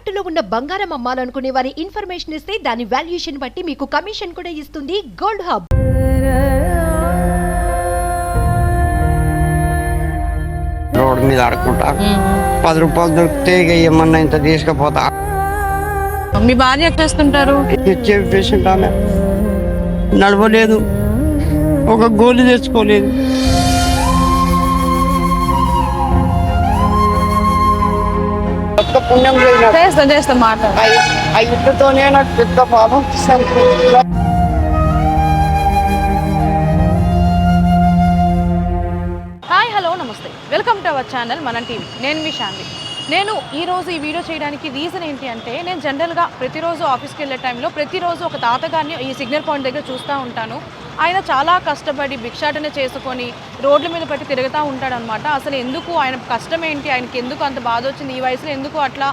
తాకట్టులో ఉన్న బంగారం అమ్మాలనుకునే వారి ఇన్ఫర్మేషన్ ఇస్తే దాని వాల్యుయేషన్ బట్టి మీకు కమిషన్ కూడా ఇస్తుంది గోల్డ్ హబ్. రోడ్డు మీద ఆడుకుంటా. పది రూపాయలు దొరికితే ఇక ఏమన్నా ఇంత తీసుకుపోతా. మీ భార్య చేస్తుంటారు? పేషెంట్ ఆమె నడవలేదు. ఒక గోలి తెచ్చుకోలేదు. ఒక్క పుణ్యం. చేస్తా చేస్తా మాట ఆ- ఇట్టుతోనే నాకు పెద్ద పాపం హాయ్ హలో నమస్తే. వెల్కమ్ టు అవర్ ఛానల్ మన టీవీ. నేను మీ శాంతి. నేను ఈ రోజు ఈ వీడియో చేయడానికి రీజన్ ఏంటి అంటే నేను జనరల్గా ప్రతిరోజు ఆఫీస్కి వెళ్ళే టైంలో ప్రతిరోజు ఒక తాతగారిని ఈ సిగ్నల్ పాయింట్ దగ్గర చూస్తూ ఉంటాను. ఆయన చాలా కష్టపడి భిక్షాటన చేసుకొని రోడ్ల మీద పెట్టి తిరుగుతూ ఉంటాడనమాట అసలు ఎందుకు ఆయన కష్టం ఏంటి? ఆయనకి ఎందుకు అంత బాధ వచ్చింది? ఈ వయసులో ఎందుకు అట్లా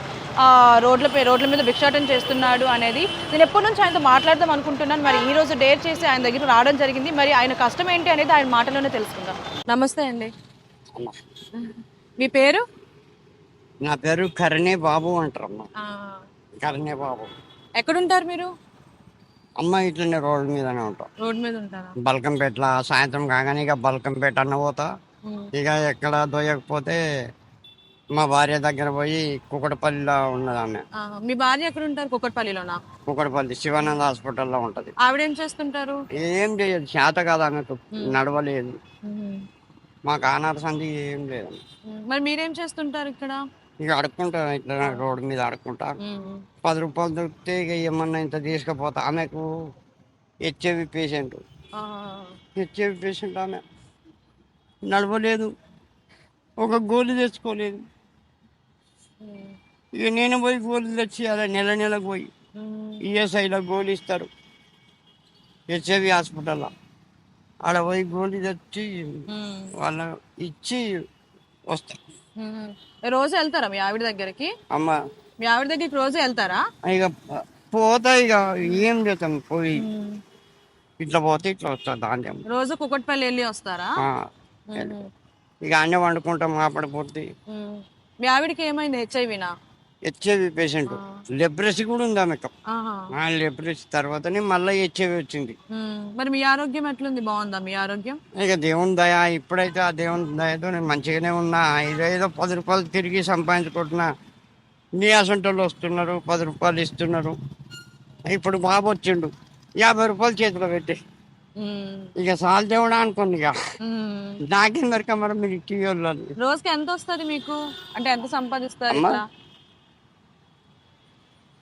రోడ్లపై రోడ్ల మీద భిక్షాటన చేస్తున్నాడు అనేది నేను ఎప్పటి నుంచి ఆయనతో మాట్లాడదాం అనుకుంటున్నాను. మరి ఈ రోజు డేర్ చేసి ఆయన దగ్గర రావడం జరిగింది. మరి ఆయన కష్టం ఏంటి అనేది ఆయన మాటలోనే తెలుసుకుందాం. నమస్తే అండి. మీ పేరు? నా పేరు కరణే బాబు అంటారమ్మ. కరణే బాబు. ఎక్కడుంటారు మీరు? అమ్మ ఇట్లనే రోడ్డు మీదనే ఉంటాం. రోడ్ మీద ఉంటారా? బల్కంపేటలో సాయంత్రం కాగానే ఇక బల్కంపేట అన్న పోతా. ఇక ఎక్కడ దొయ్యకపోతే మా భార్య దగ్గర పోయి కుకటపల్లిలో ఉన్నది ఆమె ఆ, మీ భార్య ఎక్కడ ఉంటారు? కుక్కట్పల్లిలోనా కుకటపల్లి శివానంద హాస్పిటల్లో ఉంటది. ఆవిడ ఏం చేస్తుంటారు? ఏం చేయదు. చేత కాదు ఆమెకు నడవలేదు. మాకు ఆనాడు సంధి ఏం లేదు. మరి మీరేం చేస్తుంటారు ఇక్కడ? ఇక అడుక్కుంటా ఇట్లా రోడ్డు మీద అడుక్కుంటా పది రూపాయలు దొరికితే ఇక ఏమన్నా ఇంత తీసుకుపోతా. ఆమెకు హెచ్ఐవి పేషెంట్. హెచ్ఐవి పేషెంట్ ఆమె. నడవలేదు. ఒక గోలి తెచ్చుకోలేదు. ఇక నేను పోయి తెచ్చి అలా నెల నెలకు పోయి ఈఎస్ఐలో గోళీ ఇస్తారు. హెచ్ఐవి హాస్పిటల్లో ఆడ పోయి గోళీ తెచ్చి వాళ్ళ ఇచ్చి వస్తా. ఉమ్. రోజు వెళ్తారా మీ ఆవిడ దగ్గరికి? అమ్మ. మీ ఆవిడ దగ్గరికి రోజు వెళ్తారా? ఇక పోతా ఇక ఏం చేస్తాం పోయి ఇట్లా పోతే ఇట్లా వస్తా ధాన్యం. రోజు కుక్కట్పల్లి వెళ్ళి వస్తారా? ఇక అన్నీ వండుకుంటాం పోతే. ఉమ్. మీ ఆవిడకి ఏమైంది? హెచ్ఐవినా హెచ్ఐవి పేషెంట్ లెప్రసీ కూడా ఉంది ఆమెకు. ఆ లెప్రసీ తర్వాతనే మళ్ళీ హెచ్ఐవి వచ్చింది. మరి మీ ఆరోగ్యం ఎట్లుంది? బాగుందా మీ ఆరోగ్యం? ఇక దేవుని దయ ఇప్పుడైతే ఆ దేవుని దయతో నేను మంచిగానే ఉన్నా. ఇదేదో పది రూపాయలు తిరిగి సంపాదించుకుంటున్నా. నీ అసంటోళ్ళు వస్తున్నారు పది రూపాయలు ఇస్తున్నారు. ఇప్పుడు బాబు వచ్చిండు. యాభై రూపాయలు చేతిలో పెట్టి. ఇక సాల్ దేవుడా అనుకోండి ఇక. నాకేం దొరక మరి మీరు వాళ్ళు రోజుకి ఎంత వస్తుంది మీకు? అంటే ఎంత సంపాదిస్తారు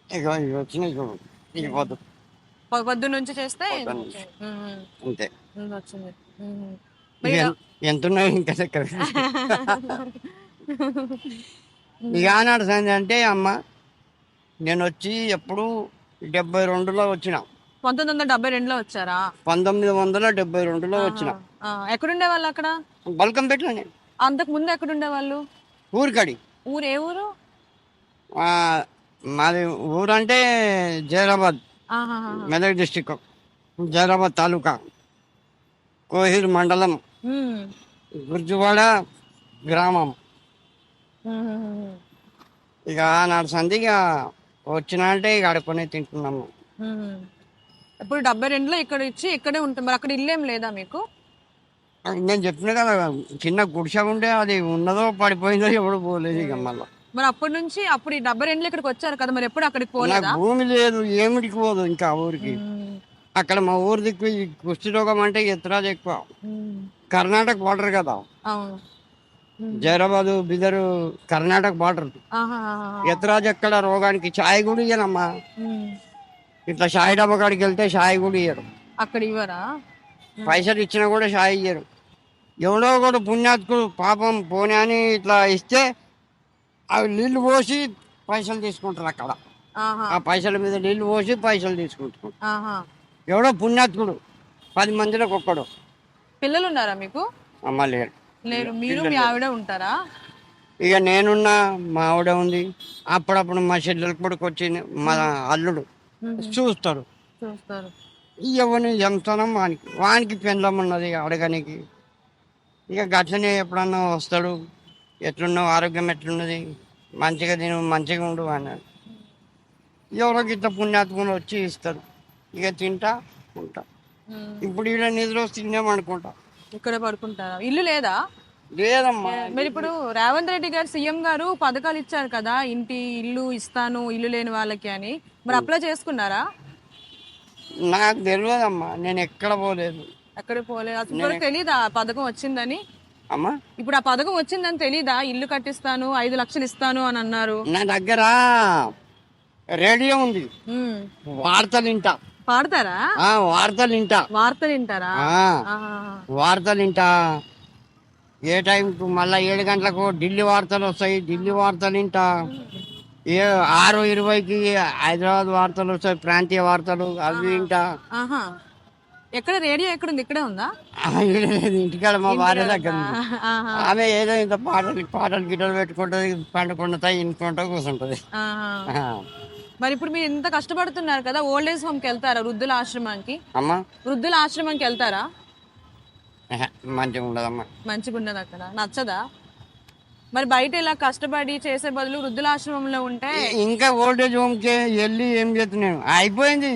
ఇక ఇవి వచ్చినాయి చూడు ఇక పోదు పొ- పొద్దు నుంచి చేస్తే పొద్దున్న నుంచి. ఉమ్. అంతే. ఉమ్, వచ్చింది. ఉమ్. ఇక ఎన్- ఎంత ఉన్నాయి ఇంకా దగ్గర? ఇక ఆనాడు అంటే అమ్మ నేను వచ్చి ఎప్పుడు డెబ్బై రెండులో వచ్చిన. పంతొమ్మిది వందల డెబ్బై రెండులో వచ్చారా? పంతొమ్మిది వందల డెబ్బై రెండులో వచ్చిన. ఆ, ఎక్కడుండే వాళ్ళు అక్కడ? బల్కం పెట్టిన అంతకు ముందు ఎక్కడుండే వాళ్ళు ఊరికడి. ఊరు ఏ ఊరు? ఆ, మాది ఊరంటే జైరాబాద్. మెదక్ డిస్టిక్ జైరాబాద్ తాలూకా కోహిర్ మండలం. గుర్జువాడ గ్రామం. ఇక నాడు సంధి ఇక వచ్చిన అంటే ఇక ఆడుకొని తింటున్నాము. ఇప్పుడు డెబ్బై రెండులో ఇక్కడ ఇచ్చి ఇక్కడే ఉంటాం మరి అక్కడ ఇల్లేం లేదా మీకు నేను చెప్పిన కదా చిన్న గుడిసె ఉండే అది ఉన్నదో పడిపోయిందో ఎప్పుడు పోలేదు ఇక మళ్ళీ మరి అప్పటి నుంచి అప్పుడు ఈ డెబ్బై రెండులో ఇక్కడికి వచ్చారు కదా మరి ఎప్పుడు అక్కడికి నాకు పోలేదా భూమి లేదు ఏమిటికి పోదు ఇంకా ఆ ఊరికి. అక్కడ మా ఊరు దిక్కు ఈ కుష్టి రోగం అంటే ఎత్తరాజు ఎక్కువ. కర్ణాటక బార్డర్ కదా. అవును. జైరాబాదు బిదరు కర్ణాటక బార్డర్. ఎత్తరాజు ఎక్కడ రోగానికి ఛాయ్ కూడా ఇయ్యనమ్మా. ఇట్లా షాయి డబ్బా కాడికి వెళ్తే షాయి కూడా ఇయ్యరు. అక్కడ ఇవ్వరా? పైసలు ఇచ్చినా కూడా షాయి ఇయ్యరు. ఎవడో కూడా పుణ్యాత్కుడు పాపం పోనీ అని ఇట్లా ఇస్తే అవి నీళ్ళు పోసి పైసలు తీసుకుంటారు అక్కడ. ఆ పైసల మీద నీళ్ళు పోసి పైసలు తీసుకుంటారు. ఆహా. ఎవడో పుణ్యాత్కుడు పది మందిలోకి ఒక్కడు. పిల్లలు ఉన్నారా మీకు? అమ్మ లేరు. లేరు. మీరు మీ ఆవిడ ఉంటారా? ఇక నేనున్నా మా ఆవిడ ఉంది. అప్పుడప్పుడు మా చెల్లెల కొడుకు వచ్చి మా అల్లుడు. చూస్తారు. చూస్తారు. ఎవరిని ఎంతనం వానికి. వానికి పెండ్లం ఉన్నది అడగనికి. ఇక గట్లనే ఎప్పుడన్నా వస్తాడు. ఎట్లున్నావు? ఆరోగ్యం ఎట్లున్నది? మంచిగా తిను మంచిగా ఉండు అన్నాడు. ఎవరో గిట్ట పుణ్యాత్మలు వచ్చి ఇస్తారు. ఇక తింటా ఉంటా. ఇప్పుడు ఇలా నిద్ర వస్తే తిన్నామనుకుంటా ఇక్కడ పడుకుంటారా? ఇల్లు లేదా? లేదమ్మా. మరి ఇప్పుడు రేవంత్ రెడ్డి గారు సీఎం గారు పథకాలు ఇచ్చారు కదా ఇంటి ఇల్లు ఇస్తాను ఇల్లు లేని వాళ్ళకి అని. మరి అప్లై చేసుకున్నారా? నాకు తెలియదమ్మా. నేను ఎక్కడ పోలేదు. ఎక్కడ పోలేదు. అసలు తెలీదా పథకం వచ్చిందని? అమ్మా. ఇప్పుడు ఆ పథకం వచ్చిందని తెలీదా? ఇల్లు కట్టిస్తాను ఐదు లక్షలు ఇస్తాను అని అన్నారు. నా దగ్గర రేడియో ఉంది. ఉమ్. వార్తలు వింటా. పాడతారా? ఆ, వార్తలు వింటా. వార్తలు వింటారా? ఆ, ఆహా. వార్తలు వింటా. ఏ టైంకు మళ్ళీ ఏడు గంటలకు ఢిల్లీ వార్తలు వస్తాయి. ఢిల్లీ వార్తలు వింటా. ఏ ఆరు ఇరవైకి హైదరాబాద్ వార్తలు వస్తాయి. ప్రాంతీయ వార్తలు అవి వింటా. ఆహా. ఎక్కడ రేడియో ఎక్కడ ఉంది? ఇక్కడే ఉందా ఇంటికాడ మా భార్య దగ్గర ఉంది. ఆహా. ఆమె ఏదో ఇంత పాటలు పాటలు గిటలు పెట్టుకుంటుంది పండుకుంటా ఇనుకుంటా కూర్చుంటది ఆహా. ఆ. మరి ఇప్పుడు మీరు ఇంత కష్టపడుతున్నారు కదా ఓల్డ్ ఏజ్ హోమ్కి వెళ్తారా వృద్ధుల ఆశ్రమానికి? అమ్మా? వృద్ధుల ఆశ్రమానికి వెళ్తారా? ఎహె, మంచిగా ఉండదమ్మా. మంచిగా ఉండదు అక్కడ. నచ్చదా? మరి బయట ఇలా కష్టపడి చేసే బదులు వృద్ధుల ఆశ్రమంలో ఉంటే ఇంకా ఓల్డేజ్ హోమ్కి వెళ్ళి ఏం చేస్తున్నాను అయిపోయింది.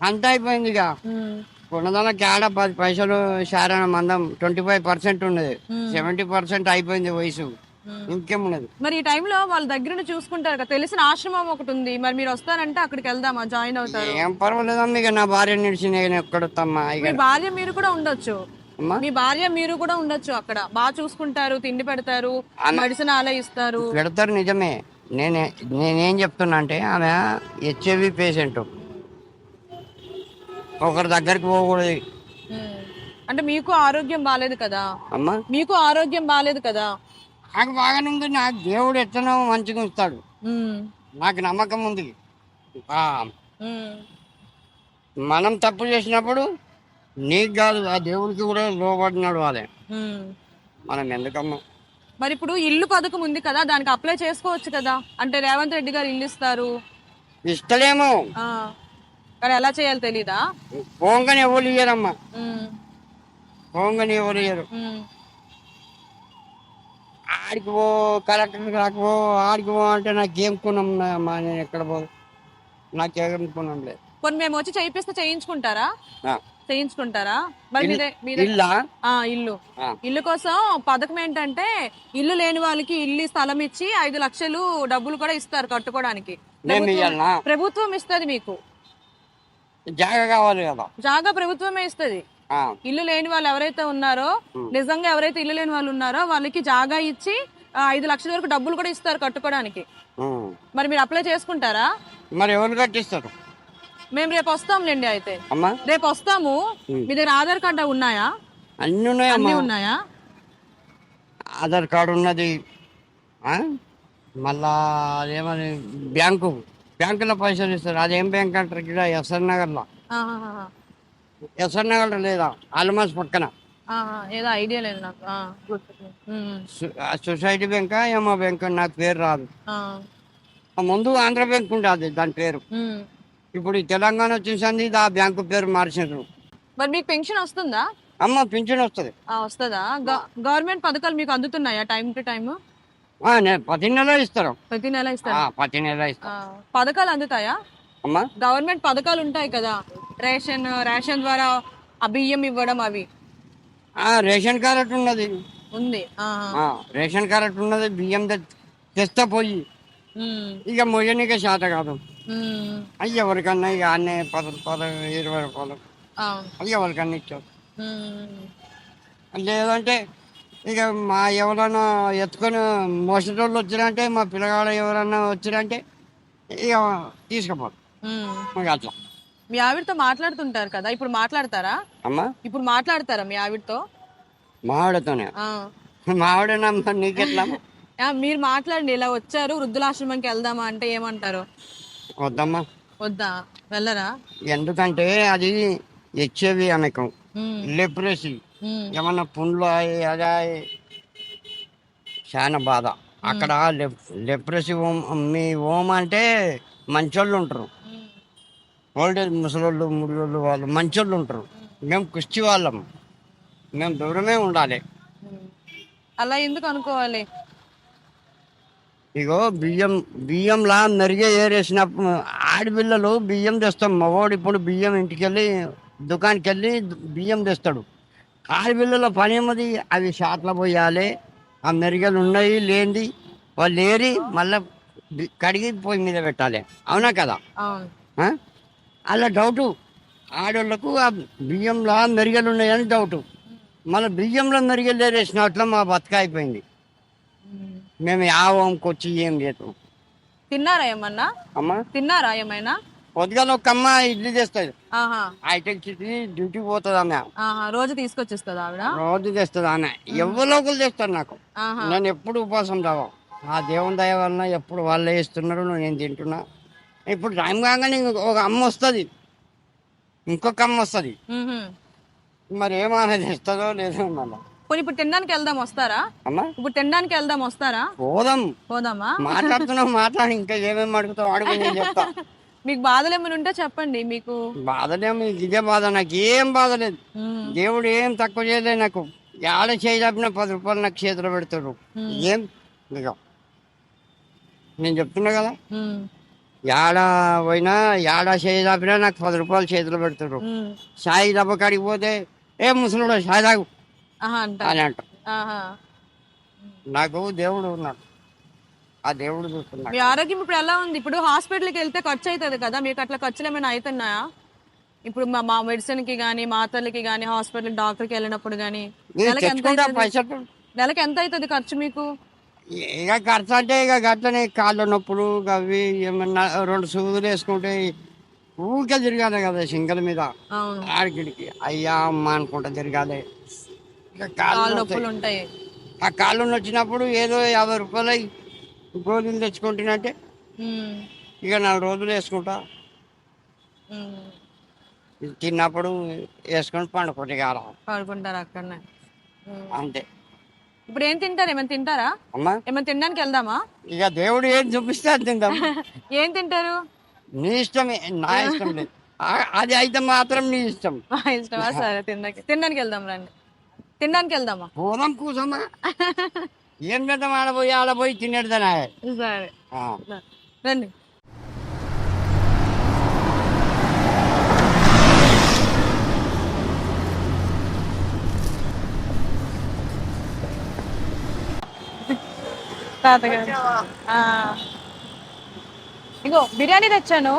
అంత అయిపోయింది ఇక. ఉమ్, కొన్నదానికి ఆడ పది పైసలు శారణ మందం ట్వంటీ ఫైవ్ పర్సెంట్ ఉన్నది. సెవెంటీ పర్సెంట్ అయిపోయింది వయసు. ఇంకేమున్నది మరి ఈ టైంలో వాళ్ళ దగ్గర చూసుకుంటారు కదా తెలిసిన ఆశ్రమం ఒకటి ఉంది. మరి మీరు వస్తారంటే అక్కడికి వెళ్దామా జాయిన్ అవుతారు? ఏం పర్వాలేదమ్మా ఇక నా భార్య నిడిచి నేను మీ భార్య మీరు కూడా ఉండొచ్చు. మీ భార్య మీరు కూడా ఉండొచ్చు అక్కడ. బాగా చూసుకుంటారు తిండి పెడతారు మెడిసిన్ ఆలే ఇస్తారు పెడతారు నిజమే. నేనే నేనేం చెప్తున్నా అంటే ఆమె హెచ్ఐవి పేషెంట్ ఒకరి దగ్గరికి పోకూడదు. అంటే మీకు ఆరోగ్యం బాగాలేదు కదా? అమ్మా? మీకు ఆరోగ్యం బాగాలేదు కదా? నాకు బాగానే ఉంది. నాకు దేవుడు ఎట్లనో మంచిగా ఉంచుతాడు. నాకు నమ్మకం ఉంది. ఆ, మనం తప్పు చేసినప్పుడు నీకు కాదు ఆ దేవుడికి కూడా లోబడినాడు వాళ్ళే. మనం ఎందుకమ్మా? మరి ఇప్పుడు ఇల్లు పథకం ఉంది కదా దానికి అప్లై చేసుకోవచ్చు కదా? అంటే రేవంత్ రెడ్డి గారు ఇల్లు ఇస్తారు. ఇష్టలేమో ఆ. కానీ ఎలా చేయాలో తెలీదా? పోంగని ఎవరు ఇయ్యరమ్మా. పోంగని ఎవరు ఇయ్యరు. ఆడికి పో కలెక్టర్ రాకపో ఆడికి పో అంటే నాకేం కొనం అమ్మా నేను ఎక్కడ పో నాకేం కొనం లేదు. కొన్ని మేము వచ్చి చేయిస్తే చేయించుకుంటారా? చేయించుకుంటారా? మరి ఇల్లా ఆ ఇల్లు. కోసం పథకం ఏంటంటే ఇల్లు లేని వాళ్ళకి ఇల్లు స్థలం ఇచ్చి ఐదు లక్షలు డబ్బులు కూడా ఇస్తారు కట్టుకోవడానికి. ప్రభుత్వం ఇస్తది మీకు. జాగ కావాలి కదా. జాగా ప్రభుత్వమే ఇస్తది. ఇల్లు లేని వాళ్ళు ఎవరైతే ఉన్నారో. నిజంగా ఎవరైతే ఇల్లు లేని వాళ్ళు ఉన్నారో వాళ్ళకి జాగా ఇచ్చి ఐదు లక్షల వరకు డబ్బులు కూడా ఇస్తారు కట్టుకోవడానికి. మరి మీరు అప్లై చేసుకుంటారా? మరి ఎవరు కట్టిస్తారు? మేము రేపు వస్తాంలేండి అయితే. రేపు వస్తాము. మీ దగ్గర ఆధార్ కార్డు ఉన్నాయా? అన్ని అన్ని ఉన్నాయా? ఆధార్ కార్డు ఉన్నది? మళ్ళా అదేమని బ్యాంకు బ్యాంకులో పైసలు ఇస్తారు. అదేం బ్యాంక్ అంటారు ఇక్కడ ఎస్ఆర్ నగర్లో. ఎస్ఆర్ నగర్లో లేదా? ఆల్మాస్ పక్కన. ఏదో ఐడియా లేదు నాకు. సొసైటీ బ్యాంకా ఏమో బ్యాంక్ నాకు పేరు రాదు. ముందు ఆంధ్ర బ్యాంక్ ఉండేది దాని పేరు. ఇప్పుడు తెలంగాణ వచ్చేసింది ఆ బ్యాంకు పేరు మార్చారు మరి మీకు పెన్షన్ వస్తుందా? అమ్మ పింఛన్ వస్తుంది. వస్తుందా? గవర్నమెంట్ పథకాలు మీకు అందుతున్నాయా టైం టు టైం ఆ, నేను ప్రతి నెల ఇస్తారు. ప్రతి నెల ఇస్తారు? ప్రతి నెల ఇస్తారు. పథకాలు అందుతాయా? అమ్మా? గవర్నమెంట్ పథకాలు ఉంటాయి కదా. రేషన్ రేషన్ ద్వారా ఆ బియ్యం ఇవ్వడం అవి. ఆ, రేషన్ కార్డు ఉన్నది. ఉంది. రేషన్ కార్డు ఉన్నది బియ్యం తెస్తా పోయి. ఇక మొయ్యనికే శాత కాదు. అయ్యి ఎవరికన్నా ఇక అన్నీ పది రూపాయలు ఇరవై రూపాయలు. అవి ఎవరికన్నా ఇచ్చారు. లేదంటే ఇక మా ఎవరన్నా ఎత్తుకొని మోసటోళ్ళు వచ్చిరంటే మా పిల్లగాడు ఎవరన్నా వచ్చిరంటే ఇక తీసుకుపోతాం. ఉమ్. ఇక అట్లా. మీ ఆవిడతో మాట్లాడుతుంటారు కదా ఇప్పుడు మాట్లాడతారా? అమ్మా? ఇప్పుడు మాట్లాడతారా మీ ఆవిడతో? మావిడతోనే ఆ. మావిడనమ్మా నీకెట్లా? ఆ, మీరు మాట్లాడండి ఇలా వచ్చారు వృద్ధులాశ్రమంకి వెళ్దామా అంటే ఏమంటారు? వద్దమ్మా. వద్దా? వెళ్ళరా? ఎందుకంటే అది హెచ్ఐవి ఉమ్. లెప్రసీ. ఏమన్నా పుండ్లు అదా చాలా బాధ. అక్కడ లెప్రసీ హోమ్ మీ హోమ్ అంటే మంచోళ్ళు ఉంటారు. ఉమ్. ఓల్డేజ్ ముసలోళ్ళు ముడిలోళ్ళు వాళ్ళు మంచోళ్ళు ఉంటారు. మేము కుర్చీ వాళ్ళం. మేము దూరమే ఉండాలి. అలా ఎందుకు అనుకోవాలి? ఇగో బియ్యం బియ్యంలా మెరుగే ఏరేసినప్పుడు ఆ ఆడపిల్లలు బియ్యం తెస్తాం. మగవాడు ఇప్పుడు బియ్యం ఇంటికి వెళ్ళి దుకాణానికి వెళ్ళి బియ్యం తెస్తాడు. ఆడపిల్లల పని ఏమది? అవి షాట్లో పోయాలి. ఆ మెరుగలు ఉన్నాయి లేనిది. వాళ్ళు ఏరి మళ్ళీ కడిగి పొయ్యి మీద పెట్టాలి. అవునా కదా? అలా డౌటు. ఆడోళ్ళకు ఆ బియ్యంలో మెరుగలు ఉన్నాయని డౌటు. మళ్ళీ బియ్యంలో మెరుగలు వేసినట్లు మా బతక అయిపోయింది. మేము యావంకొచ్చి ఏం లేదు తిన్నారా ఏమన్నా? అమ్మ? తిన్నారా ఏమైనా? పొద్దుగాల ఒక అమ్మ ఇడ్లీ తెస్తుంది ఆహా. హైటెక్ సిటీ డ్యూటీకి పోతుంది ఆమె. ఆహా రోజు తీసుకొచ్చేస్తుంది ఆవిడ? రోజు తెస్తుంది ఆమె. ఎవరో ఒకరు తెస్తారు నాకు. నేను ఎప్పుడు ఉపవాసం రావా. ఆ దేవుని దయ వలన ఎప్పుడు వాళ్ళే ఇస్తున్నారు నేను తింటున్నా ఇప్పుడు టైం కాగానే ఒక అమ్మ వస్తుంది. ఇంకొక అమ్మ వస్తుంది. మరి ఏమనేది ఇస్తుందో లేదో మళ్ళీ. పోనీ ఇప్పుడు తినడానికి వెళ్దాం వస్తారా? అమ్మ. ఇప్పుడు తినడానికి వెళ్దాం వస్తారా? పోదాం. పోదామా? మాట్లాడుతున్నావు మాట్లాడి. ఇంకా ఏమేమి అడుగుతావు అడుగు నేను చెప్తా. మీకు బాధలు ఏమైనా ఉంటే చెప్పండి మీకు. బాధలేము ఇదే బాధ. నాకు ఏం బాధ లేదు. దేవుడు ఏం తక్కువ చేయలేదు నాకు. ఏడ చేయి తప్పిన పది రూపాయలు నాకు చేతిలో పెడతాడు. ఏం? ఇక నేను చెప్తున్నా కదా. ఏడ పోయినా ఏడ చేయి నాకు పది రూపాయలు చేతిలో పెడతాడు. సాయి దెబ్బ కాడికి పోతే ఏ ముసలుడు సాయి అంట అని ఆహా. నాకు దేవుడు ఉన్నాడు. ఆ దేవుడు చూస్తున్నాడు. మీ ఆరోగ్యం ఇప్పుడు ఎలా ఉంది? ఇప్పుడు హాస్పిటల్కి వెళ్తే ఖర్చు అవుతుంది కదా? మీకు అట్లా ఖర్చులు ఏమైనా అవుతున్నాయా? ఇప్పుడు మా మా మెడిసిన్కి కానీ మాత్రలకి కానీ హాస్పిటల్ డాక్టర్కి వెళ్ళినప్పుడు కానీ నేను నెలకి ఎంత అవుతుంది? నెలకి ఎంత అవుతుంది ఖర్చు మీకు? ఇక ఖర్చు అంటే ఇక గట్లనే కాళ్ళ నొప్పులు అవి ఏమన్నా రెండు సూదులు వేసుకుంటే ఊరికే తిరగాలి కదా సింగల మీద. అవును. ఆడికిడికి. అయ్యా అమ్మ అనుకుంటా తిరగాలి. ఇక కాళ్ళు. నొప్పులు. ఉంటాయి. ఆ కాళ్ళు వచ్చినప్పుడు ఏదో యాభై రూపాయలు గోధుమలు తెచ్చుకుంటున్నట్టే ఉమ్, ఇక నాలుగు రోజులు వేసుకుంటా. తిన్నప్పుడు వేసుకొని పండుకుంటే కాల పడుకుంటారు అక్కడనే. అంతే. ఇప్పుడు ఏం తింటారు? ఏమైనా తింటారా? అమ్మా. ఏమైనా తినడానికి వెళ్దామా? ఇక దేవుడు ఏం చూపిస్తే అది తిందాం. ఏం తింటారు? నీ ఇష్టమే. నా ఇష్టం లేదు. ఆ- అది అయితే మాత్రం నీ ఇష్టం. మా ఇష్టమా? సరే తినడానికి. తినడానికి వెళ్దాం రండి. తినడానికి వెళ్దామా? పోదాం కూసమ్మా ఏం పెద్దాం ఆడపోయి ఆడపోయి తినేడుదనా సరే. రండి. తాతగారు. ఆ. ఇగో బిర్యానీ తెచ్చాను.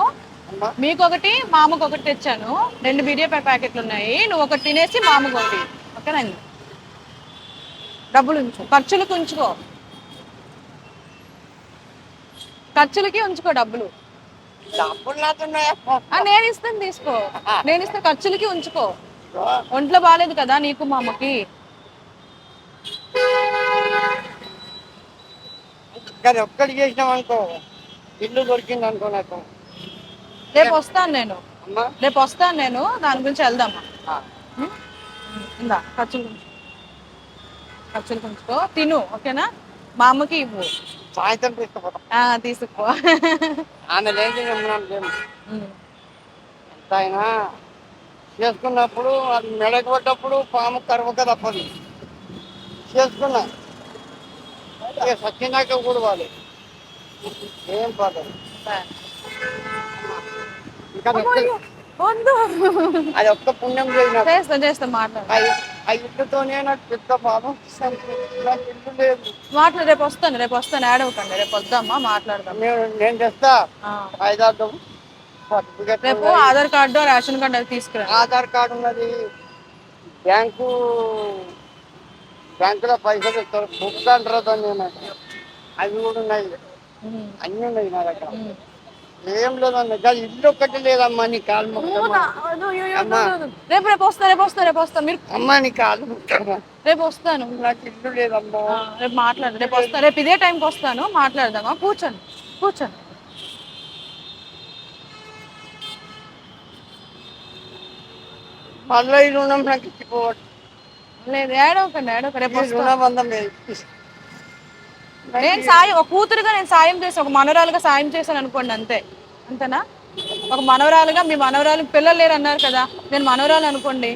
మీకు ఒకటి మామకు ఒకటి తెచ్చాను. రెండు బిర్యానీ ప్యాకెట్లు ఉన్నాయి నువ్వు ఒకటి తినేసి మామకు ఒకటి ఓకేనండి డబ్బులు ఉంచు ఖర్చులకు ఉంచుకో. ఖర్చులకి ఉంచుకో డబ్బులు. నేను ఇస్తాను తీసుకో. నేను ఇస్తాను ఖర్చులకి ఉంచుకో. ఒంట్లో బాగాలేదు కదా నీకు మా అమ్మకి కానీ ఒక్కటి చేసినాం అనుకో ఇల్లు దొరికింది అనుకో నాకు. రేపు వస్తాను నేను. అమ్మా. రేపు వస్తాను నేను దాని గురించి వెళ్దామా? ఇందా ఖర్చులు. ఖర్చులు ఉంచుకో తిను ఓకేనా? మా అమ్మకి ఇవ్వు. సాయంత్రం తీసుకుపోతాం ఆ, తీసుకుపో. ఆమె చేసుకున్నప్పుడు అది మెడకు పడ్డప్పుడు పాము కరవక తప్పదు. చేసుకున్నా. ఇక సత్యనాక కూడా వాళ్ళు ఏం సరే. ఇంకా అది ఒక్క- వద్దు. అది ఒక్క పుణ్యం చేసిన చేస్తా చేస్తా మాట్లాడు. ఆ ఇల్లుతోనే నాకు పెద్ద పాపం. నాకు ఇల్లు లేదు మాట్లాడు రేపు వస్తాను రేపు వస్తాను. ఏడవకండి రేపు వద్దామా? మాట్లాడదాం నేను నేను తెస్తా. ఆ. సర్టిఫికెట్ రేపు ఆధార్ కార్డు రేషన్ కార్డు అవి తీసుకురా ఆధార్ కార్డు ఉన్నది. బ్యాంకు బ్యాంకులో పైసలు ఇస్తారు. బుక్ అంటారు దాన్ని. నేను అవి కూడా ఉన్నాయి. ఉం. అన్నీ ఉన్నాయి నా దగ్గర. ఏం దాని ఇల్లు ఒక్కటి లేదమ్మా నీ కాలు. రేపు రేపు వస్తా రేపు వస్తా రేపు వస్తా. మీరు అమ్మా నీ కాలు రేపు వస్తాను. నాకు ఇల్లు లేదమ్మా. రేపు మాట్లాడు. రేపు వస్తా. రేపు ఇదే టైంకి వస్తాను. మాట్లాడదామా? కూర్చోండి. కూర్చోండి. మళ్ళీ ఈ రుణం నాకు ఇచ్చిపోవట్లేదు లేదు ఏడవకండి ఏడవక రేపు రుణబంధం లేదు. నేను సాయం ఒక కూతురుగా నేను సాయం చేసి ఒక మనవరాలుగా సాయం చేశాను అనుకోండి అంతే. అంతేనా? ఒక మనవరాలుగా మీ మనవరాలు పిల్లలు లేరు అన్నారు కదా నేను మనవరాలు అనుకోండి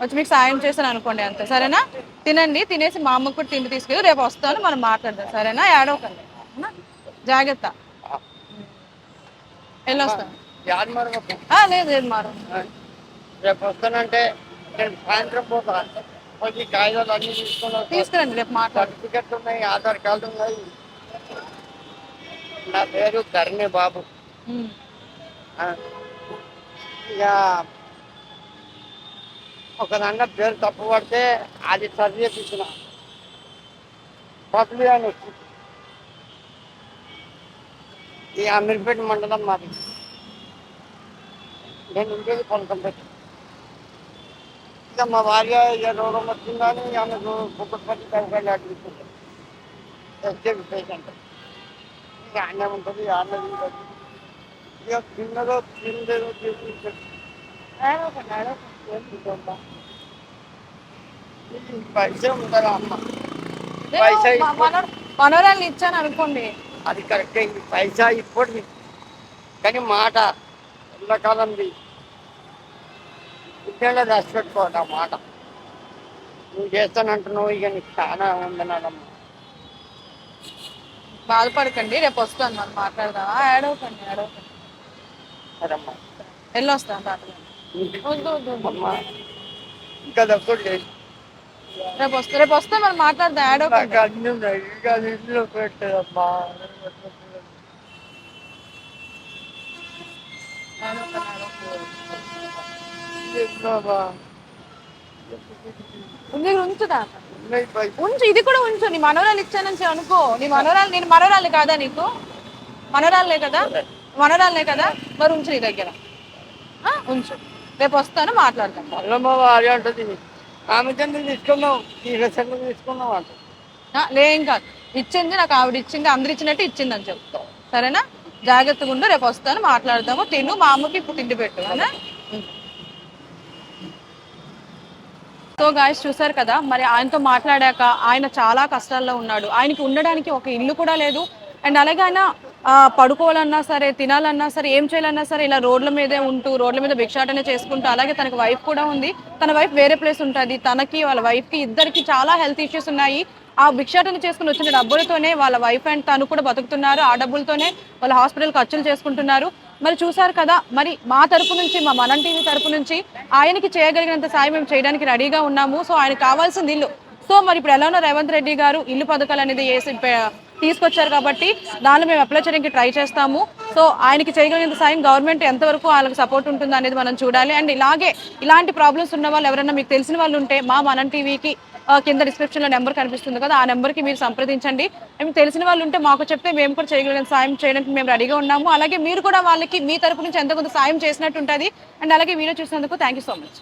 వచ్చి మీకు సాయం చేశాను అనుకోండి అంతే. సరేనా? తినండి తినేసి మా అమ్మకు కూడా తిండి తీసుకెళ్ళి రేపు వస్తాను మనం మాట్లాడదాం. సరేనా? ఏడవకండి అవునా? జాగ్రత్త. వెళ్ళొస్తాను లేదు లేదు మారు రేపు వస్తానంటే నేను సాయంత్రం పోతా. పోయి కాగితాలు అన్ని తీసుకొని వస్తా. తీసుకురండి రేపు మాట్లాడు సర్టిఫికెట్లు ఉన్నాయి ఆధార్ కార్డు ఉన్నాయి నా పేరు ధరణి బాబు ఉమ్. ఆ. ఇక ఒక దాంట్లో పేరు తప్పు పడితే అది సరి చేపించిన పబ్లి అని వచ్చింది ఈ అమీర్పేట మండలం మాది నేను ఉండేది పొలకంపేట ఇక మా భార్య ఇక రోగం వచ్చిందని ఆమెకు కుక్కపట్టి తగ్గలు అడ్మిషన్ ఎస్కేపీ పేషెంట్ ఇక ఉంటుంది అన్నం ఉంటుంది. ఇక తిన్నదో తిందేదో చేసి పైసే ఉంటుందా అమ్మ? పైసా నేను మ- మనో- మనోరాల్ని ఇచ్చాను అనుకోండి. అది కరెక్టే పైసా ఇప్పటిది కానీ మాట ఎండాకాలంది ఉద్యోగంలో దాచిపెట్టుకోవాలి ఆ మాట? నువ్వు చేస్తానంటున్నావు ఇక నీకు చాలా ఉందన్నాడమ్మా బాధపడకండి రేపు వస్తాను మనం మాట్లాడదాం ఆ, ఏడవకండి ఏడవకండి సరమ్మా. వెళ్ళొస్తాను తాతగారు వద్దు వద్దు వద్దు. అమ్మా. ఇంకా లేదు రేపు వస్తా రేపు వస్తే మనం మాట్లాడదాం ఏడవకండి నాకు అన్ని ఉన్నాయి ఇంకా ఇంట్లో పెట్టదమ్మా. ఏడవకండి, ఉంది ఉంచు తాత ఉంచు ఇది కూడా ఉంచు. నీ మనోరాలు ఇచ్చానని చెప్పి అనుకో. నీ మనోరాలు నేను మనోరాలు కాదా నీకు? మనోరాలే కదా? మనోరాలే కదా? మరి ఉంచు నీ దగ్గర. ఉంచు. రేపు వస్తాను మాట్లాడతాం మల్లమ్మ వారి అంటది. ఆమె చెంది తీసుకున్నావు. ఈ రసంగా తీసుకున్నావు అంట. ఆ, లేం కాదు. ఇచ్చింది నాకు ఆవిడ ఇచ్చింది అందరు ఇచ్చినట్టు ఇచ్చింది అని చెప్తా. సరేనా? జాగ్రత్తగా ఉండు రేపు వస్తాను మాట్లాడదాము తిను మా అమ్మకి ఇప్పుడు తిండి పెట్టు సో గాయస్ చూసారు కదా మరి ఆయనతో మాట్లాడాక ఆయన చాలా కష్టాల్లో ఉన్నాడు. ఆయనకి ఉండడానికి ఒక ఇల్లు కూడా లేదు. అండ్ అలాగే ఆయన ఆ, పడుకోవాలన్నా సరే తినాలన్నా సరే ఏం చేయాలన్నా సరే ఇలా రోడ్ల మీదే ఉంటూ రోడ్ల మీద భిక్షాటన చేసుకుంటూ అలాగే తనకు వైఫ్ కూడా ఉంది. తన వైఫ్ వేరే ప్లేస్ ఉంటుంది. తనకి వాళ్ళ వైఫ్కి ఇద్దరికి చాలా హెల్త్ ఇష్యూస్ ఉన్నాయి. ఆ భిక్షాటన చేసుకుని వచ్చిన డబ్బులతోనే వాళ్ళ వైఫ్ అండ్ తను కూడా బతుకుతున్నారు. ఆ డబ్బులతోనే వాళ్ళ హాస్పిటల్ ఖర్చులు చేసుకుంటున్నారు. మరి చూసారు కదా మరి మా తరపు నుంచి మా మనం టీవీ తరపు నుంచి ఆయనకి చేయగలిగినంత సాయం మేము చేయడానికి రెడీగా ఉన్నాము. సో ఆయన కావాల్సింది ఇల్లు. సో మరి ఇప్పుడు ఎలా ఉన్నారు రేవంత్ రెడ్డి గారు? ఇల్లు పథకాలు అనేది వేసి తీసుకొచ్చారు కాబట్టి దానిలో మేము అప్లై చేయడానికి ట్రై చేస్తాము. సో ఆయనకి చేయగలిగినంత సాయం గవర్నమెంట్ ఎంతవరకు వాళ్ళకి సపోర్ట్ ఉంటుందో అనేది మనం చూడాలి. అండ్ ఇలాగే ఇలాంటి ప్రాబ్లమ్స్ ఉన్న వాళ్ళు ఎవరైనా మీకు తెలిసిన వాళ్ళు ఉంటే మా మనం టీవీకి కింద డిస్క్రిప్షన్లో నెంబర్ కనిపిస్తుంది కదా ఆ నెంబర్కి మీరు సంప్రదించండి. మేము తెలిసిన వాళ్ళు ఉంటే మాకు చెప్తే మేము కూడా చేయగలిగిన సాయం చేయడానికి మేము రెడీగా ఉన్నాము. అలాగే మీరు కూడా వాళ్ళకి మీ తరపు నుంచి ఎంత కొంత సాయం చేసినట్టు ఉంటుంది. అండ్ అలాగే వీడియో చూసినందుకు థ్యాంక్ యూ సో మచ్